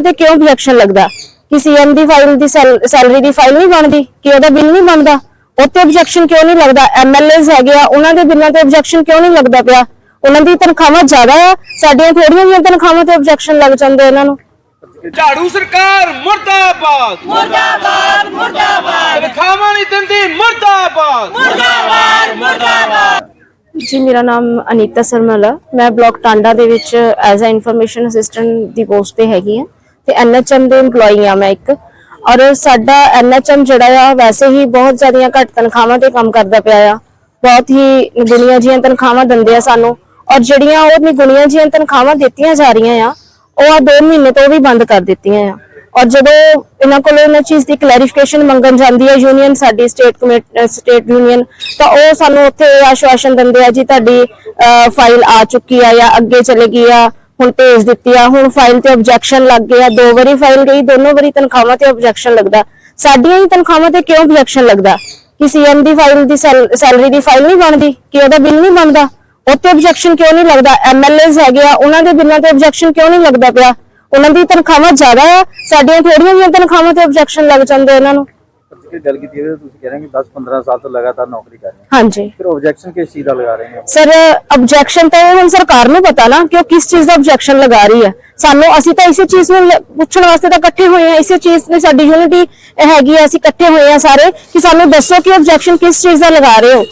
ਤਨਖਾਹਾਂ ਤੇ ਕਿਉਂ objection ਲੱਗਦਾ? ਕਿ ਸੀਐਮ ਦੀ ਫਾਈਲ ਦੀ ਸੈਲਰੀ ਦੀ ਫਾਈਲ ਨਹੀਂ ਬਣਦੀ? ਕਿ ਉਹਦਾ ਬਿੱਲ ਨਹੀਂ ਬਣਦਾ? ਉੱਤੇ objection ਕਿਉਂ ਨਹੀਂ ਲੱਗਦਾ? ਐਮਐਲਏਸ ਹੈਗੇ ਆ ਉਹਨਾਂ ਦੇ ਬਿੱਲਾਂ ਤੇ objection ਕਿਉਂ ਨਹੀਂ ਲੱਗਦਾ ਪਿਆ? ਉਹਨਾਂ ਦੀ ਤਨਖਾਹਾਂ ਜ਼ਿਆਦਾ ਆ ਸਾਡੀਆਂ ਥੋੜੀਆਂ ਜਿਹੀਆਂ ਤਨਖਾਹਾਂ ਤੇ objection ਲੱਗ ਜਾਂਦੇ ਉਹਨਾਂ ਨੂੰ। ਝਾੜੂ ਸਰਕਾਰ ਮੁਰਦਾਬਾਦ। ਮੁਰਦਾਬਾਦ ਮੁਰਦਾਬਾਦ। ਤਨਖਾਹਾਂ ਨਹੀਂ ਦਿੰਦੀ ਮੁਰਦਾਬਾਦ। ਜੀ ਮੇਰਾ ਨਾਮ ਅਨੀਤਾ ਸਰਮਲਾ। ਮੈਂ ਬਲਾਕ ਟਾਂਡਾ ਦੇ ਵਿੱਚ ਐਜ਼ ਅ ਇਨਫੋਰਮੇਸ਼ਨ ਅਸਿਸਟੈਂਟ ਦੀ ਪੋਸਟ ਤੇ ਹੈਗੀ ਹਾਂ ਤੇ ਐਨਐਚਐਮ ਦੇ EMPLOYE ਆ ਮੈਂ ਇੱਕ। ਔਰ ਸਾਡਾ ਐਨਐਚਐਮ ਜਿਹੜਾ ਆ, ਵੈਸੇ ਹੀ ਬਹੁਤ ਜ਼ਿਆਦੀਆਂ ਘੱਟ ਤਨਖਾਹਾਂ ਤੇ ਕੰਮ ਕਰਦਾ ਪਿਆ ਆ। ਬਹੁਤ ਹੀ ਗੁਣੀਆਂ ਜੀਆਂ ਤਨਖਾਹਾਂ ਦਿੰਦੇ ਆ ਸਾਨੂੰ। ਔਰ ਜਿਹੜੀਆਂ ਉਹ ਨਿਗੁਣੀਆਂ ਜੀਆਂ ਤਨਖਾਹਾਂ ਦਿੱਤੀਆਂ ਜਾ ਰਹੀਆਂ ਆ, ਉਹ ਆ 2 ਮਹੀਨੇ ਤੋਂ ਵੀ ਬੰਦ ਕਰ ਦਿੱਤੀਆਂ ਆ। ਔਰ ਜਦੋਂ ਇਹਨਾਂ ਕੋਲੋਂ ਇਹਨਾਂ ਚੀਜ਼ ਦੀ ਕਲੈਰੀਫਿਕੇਸ਼ਨ ਮੰਗਣ ਜਾਂਦੀ ਹੈ ਯੂਨੀਅਨ ਸਾਡੀ ਸਟੇਟ ਕਮੇਟੀ ਸਟੇਟ ਯੂਨੀਅਨ ਤਾਂ ਉਹ ਸਾਨੂੰ ਉੱਥੇ ਇਹ ਆਸ਼ਵਾਸਨ ਦਿੰਦੇ ਆ ਜੀ ਤੁਹਾਡੀ ਫਾਈਲ ਆ ਚੁੱਕੀ ਆ ਜਾਂ ਅੱਗੇ ਚਲੇ ਗਈ ਆ। ਹੁਣ ਭੇਜ ਦਿੱਤੀ ਆ, ਹੁਣ ਫਾਈਲ ਤੇ ਆਬਜੈਕਸ਼ਨ ਲੱਗ ਗਿਆ ਦੋ ਵਾਰੀ ਫਾਈਲ ਗਈ, ਦੋਨੋਂ ਵਾਰੀ ਤਨਖਾਹਾਂ ਤੇ ਆਬਜੈਕਸ਼ਨ ਲੱਗਦਾ। ਸਾਡੀਆਂ ਹੀ ਤਨਖਾਹਾਂ ਤੇ ਕਿਉਂ ਆਬਜੈਕਸ਼ਨ ਲੱਗਦਾ? ਕਿ ਸੀਐਮ ਦੀ ਫਾਈਲ ਦੀ ਸੈਲਰੀ ਦੀ ਫਾਈਲ ਨਹੀਂ ਬਣਦੀ, ਕਿ ਉਹਦਾ ਬਿੱਲ ਨਹੀਂ ਬਣਦਾ? ਉੱਤੇ ਆਬਜੈਕਸ਼ਨ ਕਿਉਂ ਨਹੀਂ ਲੱਗਦਾ? ਐਮਐਲਏਸ ਹੈਗੇ ਆ, ਉਹਨਾਂ ਦੇ ਬਿੱਲਾਂ ਤੇ ਆਬਜੈਕਸ਼ਨ ਕਿਉਂ ਨਹੀਂ ਲੱਗਦਾ ਪਿਆ? ਉਹਨਾਂ ਦੀ ਤਨਖਾਹਾਂ ਜ਼ਿਆਦਾ ਆ, ਸਾਡੀਆਂ ਥੋੜੀਆਂ ਜਿਹੀਆਂ ਤਨਖਾਹਾਂ ਤੇ ਆਬਜੈਕਸ਼ਨ ਲੱਗ ਜਾਂਦੇ ਇਹਨਾਂ ਨੂੰ। ਜਿਹੜੀ ਗੱਲ ਕੀਤੀ ਹੈ ਤੁਸੀਂ ਕਹਿ ਰਹੇ ਹੋ ਕਿ 10-15 ਸਾਲ ਤੋਂ ਲਗਾਤਾਰ ਨੌਕਰੀ ਕਰ ਰਹੇ ਹੋ। ਹਾਂਜੀ। ਫਿਰ ਆਬਜੈਕਸ਼ਨ ਕਿਸ ਚੀਜ਼ ਦਾ ਲਗਾ ਰਹੇ ਹੋ? ਸਰ ਆਬਜੈਕਸ਼ਨ ਤਾਂ ਇਹ ਹੁਣ ਸਰਕਾਰ ਨੂੰ ਪਤਾ ਨਾ ਕਿ ਉਹ ਕਿਸ ਚੀਜ਼ ਦਾ ਆਬਜੈਕਸ਼ਨ ਲਗਾ ਰਹੀ ਹੈ। ਸਾਨੂੰ ਅਸੀਂ ਤਾਂ ਇਸੇ ਚੀਜ਼ ਨੂੰ ਲ- ਪੁੱਛਣ ਵਾਸਤੇ ਤਾਂ ਇਕੱਠੇ ਹੋਏ ਆ ਇਸੇ ਚੀਜ਼ ਨੇ ਸਾਡੀ ਯੂਨਿਟੀ ਹੈਗੀ ਆ ਅਸੀਂ ਇਕੱਠੇ ਹੋਏ ਆ ਸਾਰੇ ਕਿ ਸਾਨੂੰ ਦੱਸੋ ਕਿ ਆਬਜੈਕਸ਼ਨ ਕਿਸ ਚੀਜ਼ ਦਾ ਲਗਾ ਰਹੇ ਹੋ।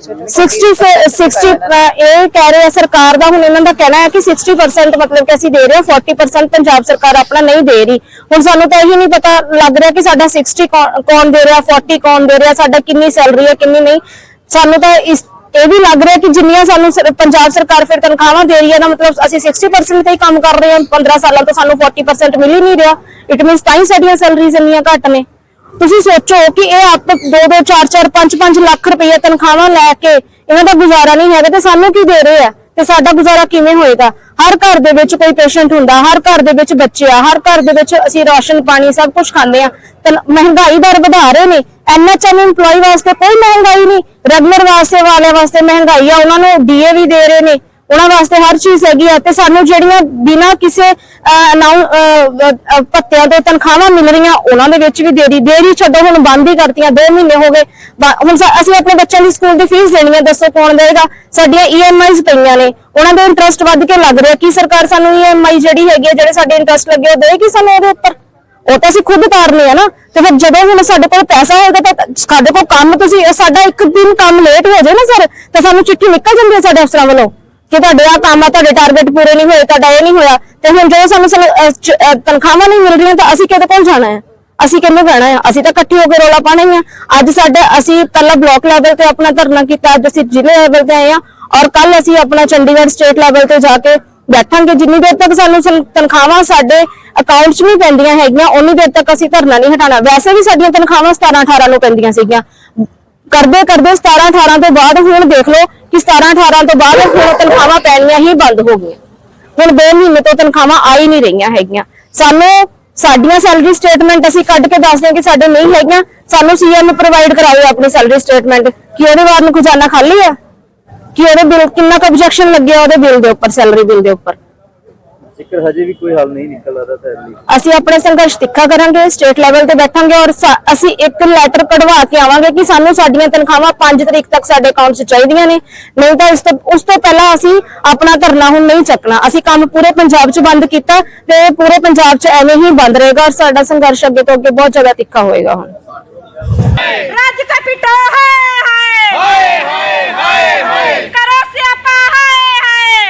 60 60 ਇਹ ਕਹਿ ਰਹੇ ਆ ਸਰਕਾਰ ਦਾ, ਹੁਣ ਇਹਨਾਂ ਦਾ ਕਹਿਣਾ ਹੈ ਕਿ 60% ਮਤਲਬ ਕਿ ਅਸੀਂ ਦੇ ਰਹੇ ਹਾਂ 40% ਪੰਜਾਬ ਸਰਕਾਰ ਆਪਣਾ ਨਹੀਂ ਦੇ ਰਹੀ। ਹੁਣ ਸਾਨੂੰ ਤਾਂ ਇਹ ਨਹੀਂ ਪਤਾ ਲੱਗ ਰਿਹਾ ਕਿ ਸਾਡਾ 60 ਕੌਣ ਦੇ ਰਿਹਾ 40 ਕੌਣ ਦੇ ਰਿਹਾ, ਸਾਡਾ ਕਿੰਨੀ ਸੈਲਰੀ ਹੈ, ਕਿੰਨੀ ਨਹੀਂ। ਸਾਨੂੰ ਤਾਂ ਇਸ, ਇਹ ਵੀ ਲੱਗ ਰਿਹਾ ਕਿ ਜਿੰਨੀਆਂ ਸਾਨੂੰ ਪੰਜਾਬ ਸਰਕਾਰ ਫਿਰ ਤਨਖਾਹਾਂ ਦੇ ਰਹੀ ਹੈ ਦਾ ਮਤਲਬ ਅਸੀਂ 60% ਤੇ ਹੀ ਕੰਮ ਕਰ ਰਹੇ ਹਾਂ। 15 ਸਾਲਾਂ ਤੋਂ ਸਾਨੂੰ 40% ਮਿਲ ਹੀ ਨਹੀਂ ਰਿਹਾ। ਇਟ ਮੀਨਸ ਤਾਂ ਹੀ ਸਾਡੀਆਂ ਸੈਲਰੀਜ਼ ਇੰਨੀਆਂ ਘੱਟ ਨੇ। ਤੁਸੀਂ ਸੋਚੋ ਕਿ ਇਹ ਆਪ 2 2 4 4 5 5 ਲੱਖ ਰੁਪਏ ਤਨਖਾਹਾਂ ਲੈ ਕੇ ਇਹਨਾਂ ਦਾ ਗੁਜ਼ਾਰਾ ਨਹੀਂ ਹੈਗਾ, ਤੇ ਸਾਨੂੰ ਕੀ ਦੇ ਰਹੇ ਆ? ਤੇ ਸਾਡਾ ਗੁਜ਼ਾਰਾ ਕਿਵੇਂ ਹੋਏਗਾ? ਹਰ ਘਰ ਦੇ ਵਿੱਚ ਕੋਈ ਪੇਸ਼ੈਂਟ ਹੁੰਦਾ, ਹਰ ਘਰ ਦੇ ਵਿੱਚ ਬੱਚੇ ਆ, ਹਰ ਘਰ ਦੇ ਵਿੱਚ ਅਸੀਂ ਰਾਸ਼ਨ, ਪਾਣੀ, ਸਭ ਕੁਝ ਖਾਂਦੇ ਆ। ਤੇ ਮਹਿੰਗਾਈ ਦਰ ਵਧਾ ਰਹੇ ਨੇ। ਐਨਐਚਐਮ EMPLOYE ਵਾਸਤੇ ਕੋਈ ਮਹਿੰਗਾਈ ਨਹੀਂ। ਰੈਗੂਲਰ ਵਾਸਤੇ, ਵਾਲਿਆਂ ਵਾਸਤੇ ਮਹਿੰਗਾਈ ਆ, ਉਹਨਾਂ ਨੂੰ ਡੀਏ ਵੀ ਦੇ ਰਹੇ ਨੇ। ਉਹਨਾਂ ਵਾਸਤੇ ਹਰ ਚੀਜ਼ ਹੈਗੀ ਆ ਤੇ ਸਾਨੂੰ ਜਿਹੜੀਆਂ ਬਿਨਾਂ ਕਿਸੇ ਅਨਾਉਂ ਪੱਤਿਆਂ ਦੇ ਤਨਖਾਹਾਂ ਮਿਲ ਰਹੀਆਂ, ਉਹਨਾਂ ਦੇ ਵਿੱਚ ਵੀ ਦੇਰੀ ਦੇਰੀ ਛੱਡੋ, ਹੁਣ ਬੰਦ ਹੀ ਕਰਤੀਆਂ 2 ਮਹੀਨੇ ਹੋ ਗਏ। ਹੁਣ ਅਸੀਂ ਆਪਣੇ ਬੱਚਿਆਂ ਦੀ ਸਕੂਲ ਦੀ ਫੀਸ ਦੇਣੀ ਹੈ ਦੱਸੋ ਕੌਣ ਦੇਗਾ ਸਾਡੀਆਂ ਈਐਮਆਈਜ਼ ਪਈਆਂ ਨੇ, ਉਹਨਾਂ ਦੇ ਇੰਟਰਸਟ ਵੱਧ ਕੇ ਲੱਗ ਰਿਹਾ, ਕੀ ਸਰਕਾਰ ਸਾਨੂੰ ਈਐਮਆਈ ਜਿਹੜੀ ਹੈਗੀ ਹੈ ਜਿਹੜੇ ਸਾਡੇ ਇੰਟਰਸਟ ਲੱਗੇ, ਉਹ ਦੇਗੀ ਸਾਨੂੰ ਉਹਦੇ ਉੱਪਰ? ਉਹ ਤਾਂ ਅਸੀਂ ਖੁਦ ਉਤਾਰਨੇ ਆ ਨਾ, ਤੇ ਫਿਰ ਜਦੋਂ ਹੁਣ ਸਾਡੇ ਕੋਲ ਪੈਸਾ ਹੋਏਗਾ, ਤਾਂ ਸਾਡੇ ਕੋਲ ਕੰਮ ਤੁਸੀਂ, ਸਾਡਾ ਇੱਕ ਦਿਨ ਕੰਮ ਲੇਟ ਹੋ ਜਾਏ ਨਾ, ਸਰ, ਤਾਂ ਸਾਨੂੰ ਚਿੱਠੀ ਨਿਕਲ ਜਾਂਦੀ ਹੈ ਸਾਡੇ ਅਫਸਰਾਂ ਵੱਲੋਂ। ਕਿ ਤੁਹਾਡੇ ਆ ਕੰਮ ਆ, ਤੁਹਾਡੇ ਟਾਰਗੇਟ ਪੂਰੇ ਨਹੀਂ ਹੋਏ, ਤੁਹਾਡਾ ਇਹ ਨਹੀਂ ਹੋਇਆ, ਤੇ ਹੁਣ ਜਦੋਂ ਸਾਨੂੰ ਤਨਖਾਹਾਂ ਨਹੀਂ ਮਿਲ ਰਹੀਆਂ ਤਾਂ ਅਸੀਂ ਕਿਹਦੇ ਕੋਲ ਜਾਣਾ ਹੈ? ਅਸੀਂ ਕਿੰਨੂੰ ਕਹਿਣਾ ਹੈ? ਅਸੀਂ ਤਾਂ ਇਕੱਠੇ ਹੋ ਕੇ ਰੋਲਾ ਪਾਣਾ ਹੀ ਆ। ਅੱਜ ਸਾਡੇ ਅਸੀਂ ਪਹਿਲਾਂ ਬਲਾਕ ਲੈਵਲ ਤੇ ਆਪਣਾ ਧਰਨਾ ਕੀਤਾ, ਅੱਜ ਅਸੀਂ ਜ਼ਿਲ੍ਹੇ ਲੈਵਲ ਤੇ ਆਏ ਆ, ਔਰ ਕੱਲ ਅਸੀਂ ਆਪਣਾ ਚੰਡੀਗੜ੍ਹ ਸਟੇਟ ਲੈਵਲ ਤੇ ਜਾ ਕੇ ਬੈਠਾਂਗੇ। ਜਿੰਨੀ ਦੇਰ ਤੱਕ ਸਾਨੂੰ ਤਨਖਾਹਾਂ ਸਾਡੇ ਅਕਾਊਂਟ 'ਚ ਨਹੀਂ ਪੈਂਦੀਆਂ ਹੈਗੀਆਂ ਉਨੀ ਦੇਰ ਤੱਕ ਅਸੀਂ ਧਰਨਾ ਨਹੀਂ ਹਟਾਣਾ ਵੈਸੇ ਵੀ ਸਾਡੀਆਂ ਤਨਖਾਹਾਂ 17 18 ਨੂੰ ਪੈਂਦੀਆਂ ਸੀਗੀਆਂ। ਕਰਦੇ ਕਰਦੇ 17 18 ਤੋਂ ਬਾਅਦ ਹੁਣ ਦੇਖ ਲਓ 17 18 ਤੋਂ ਬਾਅਦ ਹੁਣ ਤਨਖਾਹਾਂ ਪੈਣੀਆਂ ਹੀ ਬੰਦ ਹੋ ਗਈਆਂ। ਹੁਣ 2 ਮਹੀਨੇ ਤੋਂ ਤਨਖਾਹਾਂ ਆ ਹੀ ਨਹੀਂ ਰਹੀਆਂ ਹੈਗੀਆਂ। ਸਾਨੂੰ ਸਾਡੀਆਂ ਸੈਲਰੀ ਸਟੇਟਮੈਂਟ ਅਸੀਂ ਕੱਢ ਕੇ ਦੱਸਦੇ ਹਾਂ ਕਿ ਸਾਡੇ ਨਹੀਂ ਹੈਗੀਆਂ। ਸਾਨੂੰ ਸੀਐਮ ਪ੍ਰੋਵਾਈਡ ਕਰਾਓ ਆਪਣੀ ਸੈਲਰੀ ਸਟੇਟਮੈਂਟ ਕਿ ਉਹਦੇ ਬਾਅਦ ਨੂੰ ਖਜ਼ਾਨਾ ਖਾਲੀ ਆ? ਕਿ ਉਹਦੇ ਬਿੱਲ, ਕਿੰਨਾ ਕੁ ਆਬਜੈਕਸ਼ਨ ਲੱਗਿਆ ਉਹਦੇ ਬਿੱਲ ਦੇ ਉੱਪਰ ਸੈਲਰੀ ਬਿੱਲ ਦੇ ਉੱਪਰ? ਜੇਕਰ ਹਜੇ ਵੀ ਕੋਈ ਹੱਲ ਨਹੀਂ ਨਿਕਲ ਰਿਹਾ ਤਾਂ ਅਸੀਂ ਆਪਣੇ ਸੰਘਰਸ਼ ਤਿੱਖਾ ਕਰਾਂਗੇ ਸਟੇਟ ਲੈਵਲ ਤੇ ਬੈਠਾਂਗੇ ਔਰ ਸਾ- ਅਸੀਂ ਇੱਕ ਲੈਟਰ ਕਢਵਾ ਕੇ ਆਵਾਂਗੇ ਕਿ ਸਾਨੂੰ ਸਾਡੀਆਂ ਤਨਖਾਹਾਂ 5 ਤਰੀਕ ਤੱਕ ਸਾਡੇ ਅਕਾਊਂਟ 'ਚ ਚਾਹੀਦੀਆਂ ਨੇ। ਨਹੀਂ ਤਾਂ ਇਸ ਤੋਂ ਉਸ ਤੋਂ ਪਹਿਲਾਂ ਅਸੀਂ ਆਪਣਾ ਧਰਨਾ ਹੁਣ ਨਹੀਂ ਚੱਕਣਾ। ਅਸੀਂ ਕੰਮ ਪੂਰੇ ਪੰਜਾਬ 'ਚ ਬੰਦ ਕੀਤਾ ਤੇ ਇਹ ਪੂਰੇ ਪੰਜਾਬ 'ਚ ਐਵੇਂ ਹੀ ਬੰਦ ਰਹੇਗਾ ਔਰ ਸਾਡਾ ਸੰਘਰਸ਼ ਅੱਗੇ ਤੋਂ ਅੱਗੇ ਬਹੁਤ ਜ਼ਿਆਦਾ ਤਿੱਖਾ ਹੋਏਗਾ ਹੁਣ। ਰੱਜ ਕੇ ਪਿਟੋ ਹਾਏ ਹਾਏ ਹਾਏ ਹਾਏ ਹਾਏ ਕਰੋ ਸਿਆਪਾ ਹਾਏ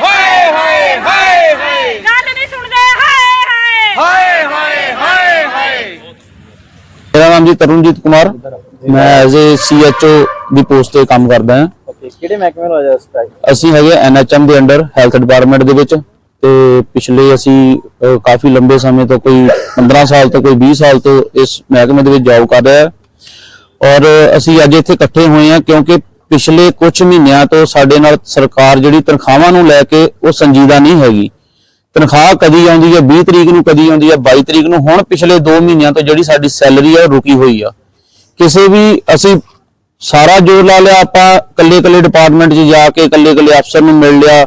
ਹਾਏ ਹਾਏ ਹਾਏ ਹਾਏ ਗੱਲ ਨਹੀਂ ਸੁਣਦੇ ਹਾਏ ਹਾਏ ਹਾਏ ਹਾਏ ਹਾਏ ਹਾਏ ਮੇਰਾ ਨਾਮ ਜੀ ਤਰੁਣਜੀਤ ਕੁਮਾਰ। ਮੈਂ ਐਜ਼ ਏ ਸੀਐਚਓ ਦੀ ਪੋਸਟ ਤੇ ਕੰਮ ਕਰਦਾ ਹਾਂ। ਓਕੇ ਕਿਹੜੇ ਮਹਿਕਮੇ ਨੂੰ ਆਜਾ ਸਟ੍ਰਾਈਕ ਅਸੀਂ ਹੈਗੇ ਐਨਐਚਐਮ ਦੇ ਅੰਡਰ ਹੈਲਥ ਡਿਪਾਰਟਮੈਂਟ ਦੇ ਵਿੱਚ। ਤੇ ਪਿਛਲੇ ਅਸੀਂ ਕਾਫੀ ਲੰਬੇ ਸਮੇਂ ਤੋਂ ਕੋਈ 15 ਸਾਲ ਤੋਂ ਕੋਈ 20 ਸਾਲ ਤੋਂ ਇਸ ਮਹਿਕਮੇ ਦੇ ਵਿੱਚ ਜੌਬ ਕਰ ਰਿਹਾ ਹੈ। ਔਰ ਅਸੀਂ ਅੱਜ ਇੱਥੇ ਇਕੱਠੇ ਹੋਏ ਹਾਂ ਕਿਉਂਕਿ ਪਿਛਲੇ ਕੁਝ ਮਹੀਨਿਆਂ ਤੋਂ ਸਾਡੇ ਨਾਲ ਸਰਕਾਰ ਜਿਹੜੀ ਤਨਖਾਹਾਂ ਨੂੰ ਲੈ ਕੇ ਉਹ ਸੰਜੀਦਾ ਨਹੀਂ ਹੈਗੀ। ਤਨਖਾਹ ਕਦੀ ਆਉਂਦੀ ਹੈ 20 ਤਰੀਕ ਨੂੰ ਕਦੀ ਆਉਂਦੀ ਹੈ 22 ਤਰੀਕ ਨੂੰ। ਹੁਣ ਪਿਛਲੇ 2 ਮਹੀਨਿਆਂ ਤੋਂ ਜਿਹੜੀ ਸਾਡੀ ਸੈਲਰੀ ਹੈ ਉਹ ਰੁਕੀ ਹੋਈ ਆ। ਕਿਸੇ ਵੀ ਅਸੀਂ ਸਾਰਾ ਜੋਰ ਲਾ ਲਿਆ, ਆਪਾਂ ਕੱਲੇ ਕੱਲੇ ਡਿਪਾਰਟਮੈਂਟ 'ਚ ਜਾ ਕੇ ਕੱਲੇ ਕੱਲੇ ਅਫਸਰ ਨੂੰ ਮਿਲ ਲਿਆ।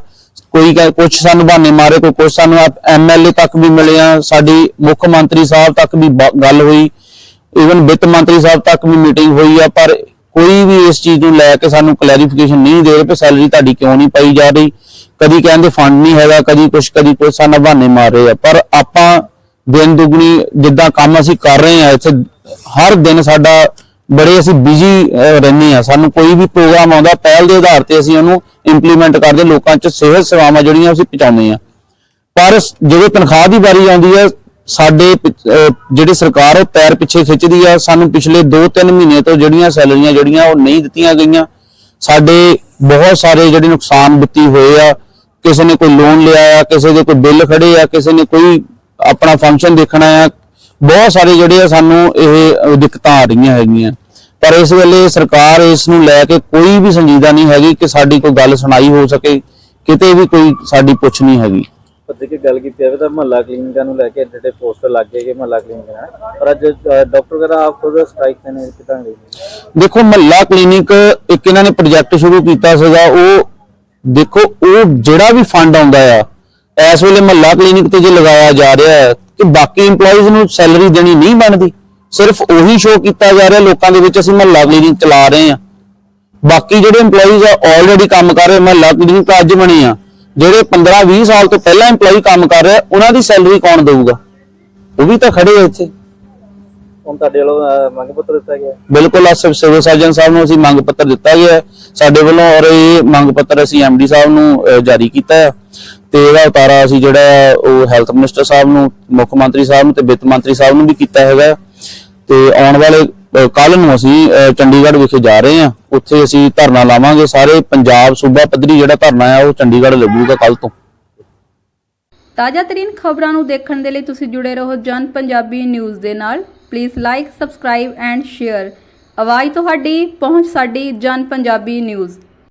ਕੋਈ ਕਹਿ- ਸਾਨੂੰ ਬਹਾਨੇ ਮਾਰੇ, ਕੋਈ ਕੁਛ ਸਾਨੂੰ ਐਮਐਲਏ ਤੱਕ ਵੀ ਮਿਲੇ ਆ। ਸਾਡੀ ਮੁੱਖ ਮੰਤਰੀ ਸਾਹਿਬ ਤੱਕ ਵੀ ਗੱਲ ਹੋਈ। ਇਵਨ ਵਿੱਤ ਮੰਤਰੀ ਸਾਹਿਬ ਤੱਕ ਵੀ ਮੀਟਿੰਗ ਹੋਈ ਆ, ਪਰ ਕੋਈ ਵੀ ਇਸ ਚੀਜ਼ ਨੂੰ ਲੈ ਕੇ ਸਾਨੂੰ ਕਲੈਰੀਫਿਕੇਸ਼ਨ ਨਹੀਂ ਦੇ ਰਹੇ ਕਿ ਸੈਲਰੀ ਤੁਹਾਡੀ ਕਿਉਂ ਨਹੀਂ ਪਾਈ ਜਾ ਰਹੀ। ਕਦੀ ਕਹਿੰਦੇ ਫੰਡ ਨਹੀਂ ਹੈਗਾ, ਕਦੀ ਕੁਛ ਕਦੀ ਕੁਛ, ਸਾਨੂੰ ਬਹਾਨੇ ਮਾਰ ਰਹੇ ਆ। ਪਰ ਆਪਾਂ ਦਿਨ ਦੁਗਣੀ ਜਿੱਦਾਂ ਕੰਮ ਅਸੀਂ ਕਰ ਰਹੇ ਆ, ਇੱਥੇ ਹਰ ਦਿਨ ਸਾਡਾ ਬੜੇ ਅਸੀਂ ਬਿਜ਼ੀ ਰਹਿੰਦੇ ਆ। ਸਾਨੂੰ ਕੋਈ ਵੀ ਪ੍ਰੋਗਰਾਮ ਆਉਂਦਾ, ਪਹਿਲ ਦੇ ਆਧਾਰ ਤੇ ਅਸੀਂ ਉਹਨੂੰ ਇੰਪਲੀਮੈਂਟ ਕਰਦੇ, ਲੋਕਾਂ 'ਚ ਸਿਹਤ ਸੇਵਾਵਾਂ ਜਿਹੜੀਆਂ ਅਸੀਂ ਪਹੁੰਚਾਉਂਦੇ ਆ। ਪਰ ਜਦੋਂ ਤਨਖਾਹ ਦੀ ਵਾਰੀ ਆਉਂਦੀ ਹੈ ਸਾਡੇ ਜਿਹੜੀ ਸਰਕਾਰ ਉਹ ਪੈਰ ਪਿੱਛੇ ਖਿੱਚਦੀ ਆ। ਸਾਨੂੰ ਪਿਛਲੇ 2-3 ਮਹੀਨੇ ਤੋਂ ਜਿਹੜੀਆਂ ਸੈਲਰੀਆਂ, ਜਿਹੜੀਆਂ ਉਹ ਨਹੀਂ ਦਿੱਤੀਆਂ ਗਈਆਂ, ਸਾਡੇ ਬਹੁਤ ਸਾਰੇ ਜਿਹੜੇ ਨੁਕਸਾਨ ਵਿੱਤੀ ਹੋਏ ਆ ਕਿਸੇ ਨੇ ਕੋਈ ਲੋਨ ਲਿਆ ਆ ਕਿਸੇ ਦੇ ਕੋਈ ਬਿੱਲ ਖੜੇ ਆ ਕਿਸੇ ਨੇ ਕੋਈ ਆਪਣਾ ਫੰਕਸ਼ਨ ਦੇਖਣਾ ਆ ਬਹੁਤ ਸਾਰੇ ਜਿਹੜੇ ਆ ਸਾਨੂੰ ਇਹ ਦਿੱਕਤਾਂ ਆ ਰਹੀਆਂ ਹੈਗੀਆਂ। ਪਰ ਇਸ ਵੇਲੇ ਸਰਕਾਰ ਇਸ ਨੂੰ ਲੈ ਕੇ ਕੋਈ ਵੀ ਸੰਜੀਦਾ ਨਹੀਂ ਹੈਗੀ ਕਿ ਸਾਡੀ ਕੋਈ ਗੱਲ ਸੁਣਾਈ ਹੋ ਸਕੇ ਕਿਤੇ ਵੀ ਕੋਈ ਸਾਡੀ ਪੁੱਛ ਨਹੀਂ ਹੈਗੀ। ਜੇ ਗੱਲ ਕੀਤੀ ਜਾਵੇ ਤਾਂ ਮਹੱਲਾ ਕਲੀਨਿਕਾਂ ਨੂੰ ਲੈ ਕੇ ਜਿਹੜੇ ਪੋਸਟਰ ਲੱਗ ਗਏ ਕਿ ਮਹੱਲਾ ਕਲੀਨਿਕ ਪਰ ਅੱਜ ਡਾਕਟਰ ਵਗੈਰਾ ਆਪ ਖੁਦ ਸਟ੍ਰਾਈਕ ਤੇ ਨੇ ਕਿਦਾਂ ਗਏ ਦੇਖੋ ਮਹੱਲਾ ਕਲੀਨਿਕ ਇੱਕ ਇਹਨਾਂ ਨੇ ਪ੍ਰੋਜੈਕਟ ਸ਼ੁਰੂ ਕੀਤਾ ਸੀਗਾ ਉਹ ਦੇਖੋ, ਉਹ ਜਿਹੜਾ ਵੀ ਫੰਡ ਆਉਂਦਾ ਆ, ਇਸ ਵੇਲੇ ਮਹੱਲਾ ਕਲੀਨਿਕ ਤੇ ਜੇ ਲਗਾਇਆ ਜਾ ਰਿਹਾ ਹੈ ਕਿ ਬਾਕੀ EMPLOYEES ਨੂੰ ਸੈਲਰੀ ਦੇਣੀ ਨਹੀਂ ਬਣਦੀ। ਸਿਰਫ ਉਹੀ ਸ਼ੋਅ ਕੀਤਾ ਜਾ ਰਿਹਾ, ਲੋਕਾਂ ਦੇ ਵਿੱਚ ਅਸੀਂ ਮਹੱਲਾ ਕਲੀਨਿਕ ਚਲਾ ਰਹੇ ਹਾਂ। ਬਾਕੀ ਜਿਹੜੇ EMPLOYEES ਆ ਆਲਰੇਡੀ ਕੰਮ ਕਰ ਰਹੇ, ਮਹੱਲਾ ਕਲੀਨਿਕ ਤਾਂ ਅੱਜ ਬਣੇ ਆ। ਜਿਹੜੇ 15 20 ਸਾਲ ਤੋਂ ਪਹਿਲਾਂ EMPLOYEE ਕੰਮ ਕਰ ਰਿਹਾ, ਉਹਨਾਂ ਦੀ ਸੈਲਰੀ ਕੌਣ ਦੇਊਗਾ? ਉਹ ਵੀ ਤਾਂ ਖੜੇ ਆ ਇੱਥੇ। ਹੁਣ ਤੁਹਾਡੇ ਵੱਲੋਂ ਮੰਗ ਪੱਤਰ ਦਿੱਤਾ ਗਿਆ ਬਿਲਕੁਲ ਆ ਸਿਵ- ਸਿਵਲ ਸਰਜਨ ਸਾਹਿਬ ਨੂੰ ਅਸੀਂ ਮੰਗ ਪੱਤਰ ਦਿੱਤਾ ਗਿਆ ਹੈ। ਸਾਡੇ ਵੱਲੋਂ ਔਰ ਇਹ ਮੰਗ ਪੱਤਰ ਅਸੀਂ ਐਮਡੀ ਸਾਹਿਬ ਨੂੰ ਜਾਰੀ ਕੀਤਾ ਹੈ। ਤੇ ਇਹਦਾ ਉਤਾਰਾ ਅਸੀਂ ਜਿਹੜਾ ਉਹ ਹੈਲਥ ਮਿਨਿਸਟਰ ਸਾਹਿਬ ਨੂੰ ਮੁੱਖ ਮੰਤਰੀ ਸਾਹਿਬ ਨੂੰ ਤੇ ਵਿੱਤ ਮੰਤਰੀ ਸਾਹਿਬ ਨੂੰ ਵੀ ਕੀਤਾ ਹੈਗਾ। ਤੇ ਆਉਣ ਵਾਲੇ ਕੱਲ ਨੂੰ ਅਸੀਂ ਚੰਡੀਗੜ੍ਹ ਵਿਖੇ ਜਾ ਰਹੇ ਹਾਂ। ਉੱਥੇ ਅਸੀਂ ਧਰਨਾ ਲਾਵਾਂਗੇ। ਸਾਰੇ ਪੰਜਾਬ ਸੂਬਾ ਪੱਧਰੀ ਜਿਹੜਾ ਧਰਨਾ ਹੈ ਉਹ ਚੰਡੀਗੜ੍ਹ ਲੱਗੂਗਾ ਕੱਲ ਤੋਂ। ਤਾਜ਼ਾ ਤਰੀਨ ਖਬਰਾਂ ਨੂੰ ਦੇਖਣ ਦੇ ਲਈ ਤੁਸੀਂ ਜੁੜੇ ਰਹੋ ਜਨ ਪੰਜਾਬੀ ਨਿਊਜ਼ ਦੇ ਨਾਲ। Please like subscribe and share ਆਵਾਜ਼ ਤੁਹਾਡੀ ਪਹੁੰਚ ਸਾਡੀ ਜਨ ਪੰਜਾਬੀ ਨਿਊਜ਼